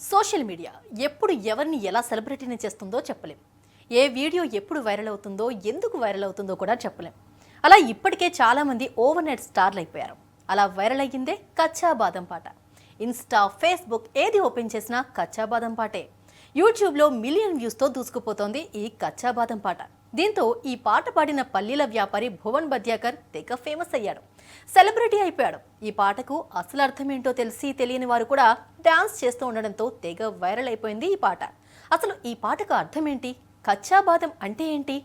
Social media ఎప్పుడు ఎవరిని ఎలా సెలబ్రిటీని చేస్తుందో చెప్పలేం. ఏ వీడియో ఎప్పుడు వైరల్ అవుతుందో ఎందుకు వైరల్ అవుతుందో కూడా చెప్పలేం. అలా ఇప్పటికే చాలామంది ఓవర్ నైట్ స్టార్లు అయిపోయారు. అలా వైరల్ అయ్యిందే కచ్చా బాదం పాట. ఇన్స్టా ఫేస్బుక్ ఏది ఓపెన్ చేసినా కచ్చా బాదం పాటే. యూట్యూబ్లో మిలియన్ వ్యూస్తో దూసుకుపోతోంది ఈ కచ్చా బాదం పాట. దీంతో ఈ పాట పాడిన పల్లీల వ్యాపారి భువన్ బద్యాకర్ తెగ ఫేమస్ అయ్యాడు. సెలబ్రిటీ అయిపోయాడు. ఈ పాటకు అసలు అర్థం ఏంటో తెలిసి తెలియని వారు కూడా డ్యాన్స్ చేస్తూ ఉండడంతో తెగ వైరల్ అయిపోయింది ఈ పాట. అసలు ఈ పాటకు అర్థం ఏంటి కచ్చా బాదం అంటే ఏంటి?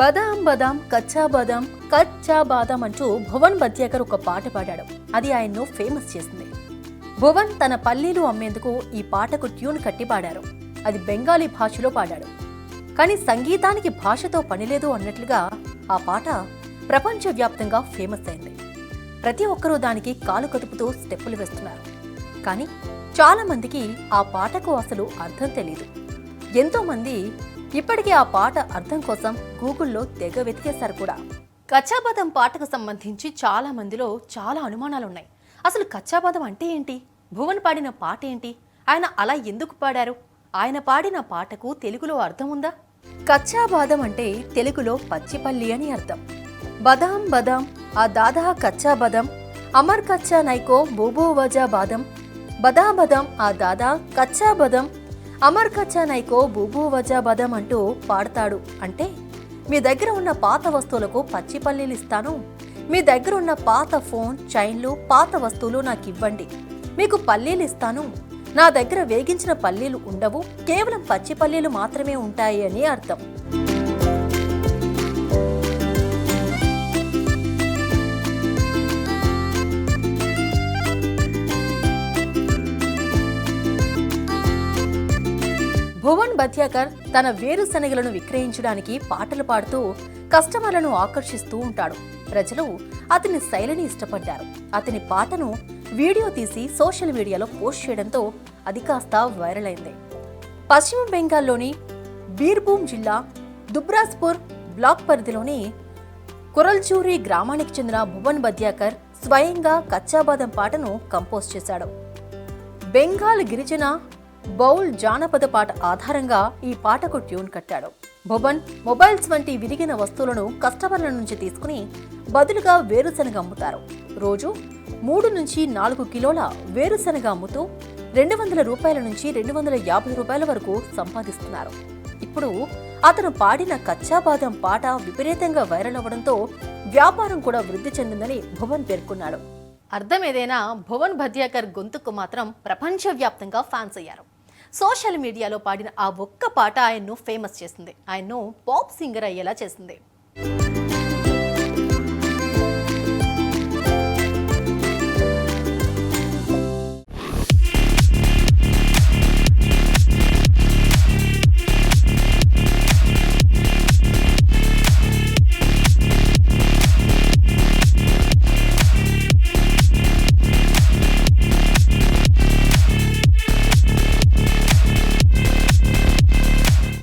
బదాం బదాం కచ్చా బాదాం కచ్చా బాదాం అంటూ భువన్ బద్యాకర్ ఒక పాట పాడాడు. అది ఆయన్ను ఫేమస్ చేసింది. భువన్ తన పల్లీలు అమ్మేందుకు ఈ పాటకు ట్యూన్ కట్టి పాడారు. అది బెంగాలీ భాషలో పాడాడు. కానీ సంగీతానికి భాషతో పనిలేదు అన్నట్లుగా ఆ పాట ప్రపంచవ్యాప్తంగా ఫేమస్ అయింది. ప్రతి ఒక్కరూ దానికి కాలు కదుపుతూ స్టెప్పులు వేస్తున్నారు. కానీ చాలా మందికి ఆ పాటకు అసలు అర్థం తెలియదు ఎంతో మంది ఇప్పటికీ ఆ పాట అర్థం కోసం గూగుల్లో తెగ వెతికేశారు కూడా. కచ్చాపదం పాటకు సంబంధించి చాలా మందిలో చాలా అనుమానాలున్నాయి. అసలు కచ్చాపదం అంటే ఏంటి? భువన్ పాడిన పాట ఏంటి ఆయన అలా ఎందుకు పాడారు? ఆయన పాడిన పాటకు తెలుగులో అర్థం ఉందా? కచ్చాబాదం అంటే తెలుగులో పచ్చిపల్లి అని అర్థం. బదాం బదాం ఆ దాదా కచ్చా బదం అమర్ కచ్చా నైకో బోబో వజా బాదం. బదా బదం ఆ దాదా కచ్చా బదం అమర్ కచ్చా నైకో బూబూ వజా బదం అంటూ పాడతాడు. అంటే మీ దగ్గర ఉన్న పాత వస్తువులకు పచ్చి పల్లీలు ఇస్తాను. మీ దగ్గర ఉన్న పాత ఫోన్ చైన్లు పాత వస్తువులు నాకు ఇవ్వండి. మీకు పల్లీలు ఇస్తాను. నా దగ్గర వేగించిన పల్లీలు ఉండవు కేవలం పచ్చి పల్లీలు మాత్రమే ఉంటాయి అని అర్థం. భువన్ బధ్యాకర్ తన వేరుశనగలను విక్రయించడానికి పాటలు పాడుతూ కస్టమర్లను ఆకర్షిస్తూ ఉంటాడు. ప్రజలు అతని శైలిని ఇష్టపడ్డారు. అతని పాటను వీడియో తీసి సోషల్ మీడియాలో పోస్ట్ చేయడంతో అది కాస్త వైరల్ అయింది. పశ్చిమ బెంగాల్లోని బీర్భూమ్ జిల్లా దుబ్రాస్పూర్ బ్లాక్ పరిధిలోని కురల్చూరి గ్రామానికి చెందిన భువన్ బద్యాకర్ స్వయంగా కచ్చాబాదం పాటను కంపోజ్ చేశాడు. బెంగాల్ గిరిజన బౌల్ జానపద పాట ఆధారంగా ఈ పాటకు ట్యూన్ కట్టాడు. భువన్ మొబైల్స్ వంటి విరిగిన వస్తువులను కస్టమర్ల నుంచి తీసుకుని బదులుగా వేరుశనగ అమ్ముతారు. రోజు మూడు నుంచి నాలుగు కిలోల వేరుశనగ అమ్ముతూ రెండు వందల రూపాయల నుంచి రెండు వందల యాభై రూపాయల వరకు సంపాదిస్తున్నారు. ఇప్పుడు అతను పాడిన కచ్చాబాదం పాట విపరీతంగా వైరల్ అవ్వడంతో వ్యాపారం కూడా వృద్ధి చెందిందని భువన్ పేర్కొన్నాడు. అర్థం ఏదైనా భువన్ భద్యాకర్ గొంతుకు మాత్రం ప్రపంచవ్యాప్తంగా ఫ్యాన్స్ అయ్యారు. సోషల్ మీడియాలో పాడిన ఆ ఒక్క పాట ఆయన్ను ఫేమస్ చేసింది. ఆయన్ను పాప్ సింగర్ అయ్యేలా చేసింది.